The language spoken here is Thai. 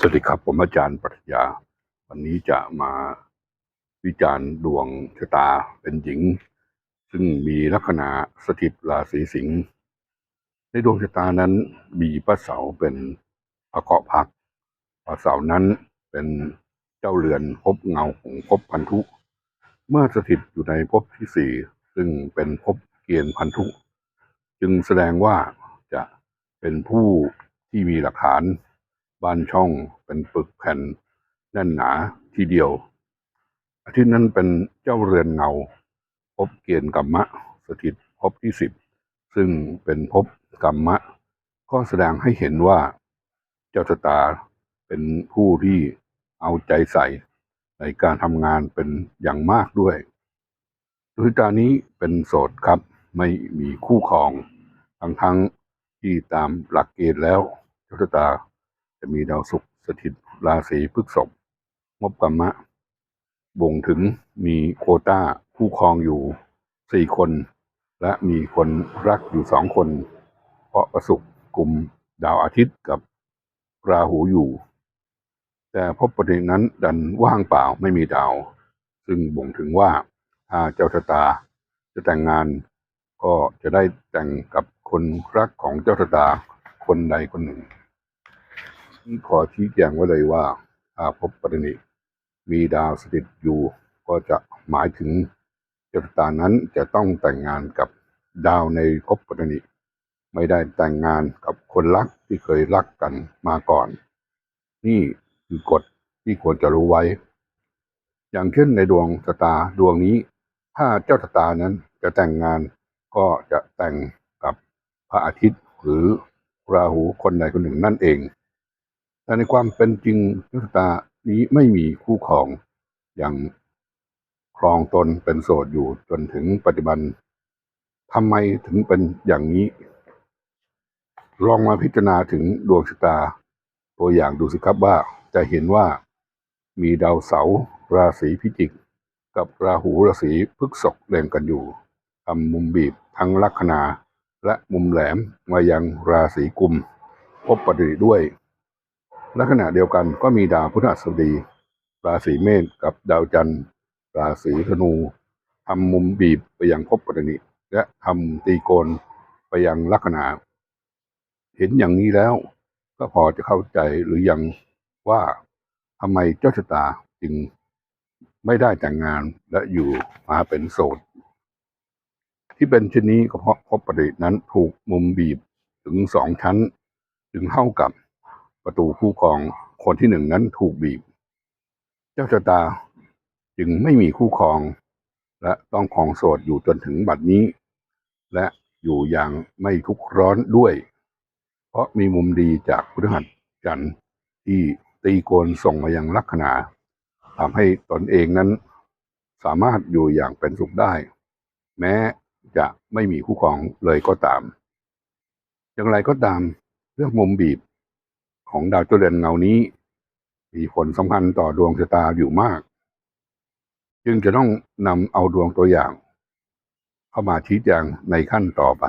สวัสดีครับผมอาจารย์ปรัชญา วันนี้จะมาวิจารณ์ดวงชะตาเป็นหญิง ซึ่งมีลัคนาสถิตราศีสิงห์ในดวงชะตานั้นมีพระเสาเป็นพระเกาะพักพระเสานั้นเป็นเจ้าเรือนภพเงาของภพพันธุ เมื่อสถิตอยู่ในภพที่สี่ซึ่งเป็นภพเกียรพันธุ จึงแสดงว่าจะเป็นผู้ที่มีหลักฐาน บ้านช่องเป็นปึกแผ่นแน่นหนาทีเดียว อาทิตย์นั้นเป็นเจ้าเรือนเงาภพเกียรติกัมมะ สถิตภพที่สิบ ซึ่งเป็นภพกัมมะ ก็แสดงให้เห็นว่า เจ้าชะตาเป็นผู้ที่เอาใจใส่ในการทำงานเป็นอย่างมากด้วยดวงตานี้เป็นโสดครับไม่มีคู่ครอง ทั้งทั้งที่ตามหลักเกณฑ์แล้วเจ้าชะตา จะมีดาวศุกร์สถิตราศีพฤษภงบกรรมะ บ่งถึงมีโคต้าคู่ครองอยู่สี่คน และมีคนรักอยู่สองคน เพราะประสุกกลุ่มดาวอาทิตย์กับราหูอยู่ แต่พบประเด็นนั้นดันว่างเปล่าไม่มีดาว ซึ่งบ่งถึงว่าถ้าเจ้าชะตาจะแต่งงาน ก็จะได้แต่งกับคนรักของเจ้าชะตาคนใดคนหนึ่ง ขอชี้แจงไว้เลยว่าถ้าพบปริณิมีดาวสถิตอยู่ ก็จะหมายถึงเจ้าตานั้นจะต้องแต่งงานกับดาวในภพปริณิไม่ได้แต่งงานกับคนรักที่เคยรักกันมาก่อน นี่คือกฎที่ควรจะรู้ไว้ อย่างเช่นในดวงชะตาดวงนี้ ถ้าเจ้าชะตานั้นจะแต่งงานก็จะแต่งกับพระอาทิตย์หรือราหูคนใดคนหนึ่งนั่นเอง แต่ในความเป็นจริงดวงชะตานี้ไม่มีคู่ครองอย่างครองตนเป็นโสดอยู่จนถึงปัจจุบันทำไมถึงเป็นอย่างนี้ ลองมาพิจารณาถึงดวงชะตา ตัวอย่างดูสิครับว่าจะเห็นว่ามีดาวเสาราศีพิจิก กับราหูราศีพฤกษภเรียงกันอยู่ทำมุมบีบทั้งลัคนาและมุมแหลมมายังราศีกุม พบปฏิด้วย และขณะเดียวกันก็มีดาวพฤหัสบดี ราศีเมษกับดาวจันทร์ราศีธนูทำมุมบีบไปยังภพปฏินิและทำตีโกนไปยังลัคนาเห็นอย่างนี้แล้ว ก็พอจะเข้าใจหรือยังว่าทำไมเจ้าชะตาจึงไม่ได้แต่งงานและอยู่มาเป็นโสด ที่เป็นเช่นนี้ก็เพราะภพปฏินั้นถูกมุมบีบถึงสองชั้นจึงเท่ากับ ประตูคู่ครองคนที่หนึ่งนั้นถูกบีบ เจ้าชะตาจึงไม่มีคู่ครอง และต้องครองโสดอยู่จนถึงบัดนี้ และอยู่อย่างไม่ทุกข์ร้อนด้วย เพราะมีมุมดีจากพฤหัสจันทร์ที่ตีโกนส่งมายังลัคนาทำให้ตนเองนั้น สามารถอยู่อย่างเป็นสุขได้ แม้จะไม่มีคู่ครองเลยก็ตาม อย่างไรก็ตาม เรื่องมุมบีบ ของดาวเจริญเงานี้ มีผลสำคัญต่อดวงชะตาอยู่มาก จึงจะต้องนำเอาดวงตัวอย่าง เข้ามาชี้แจงในขั้นต่อไป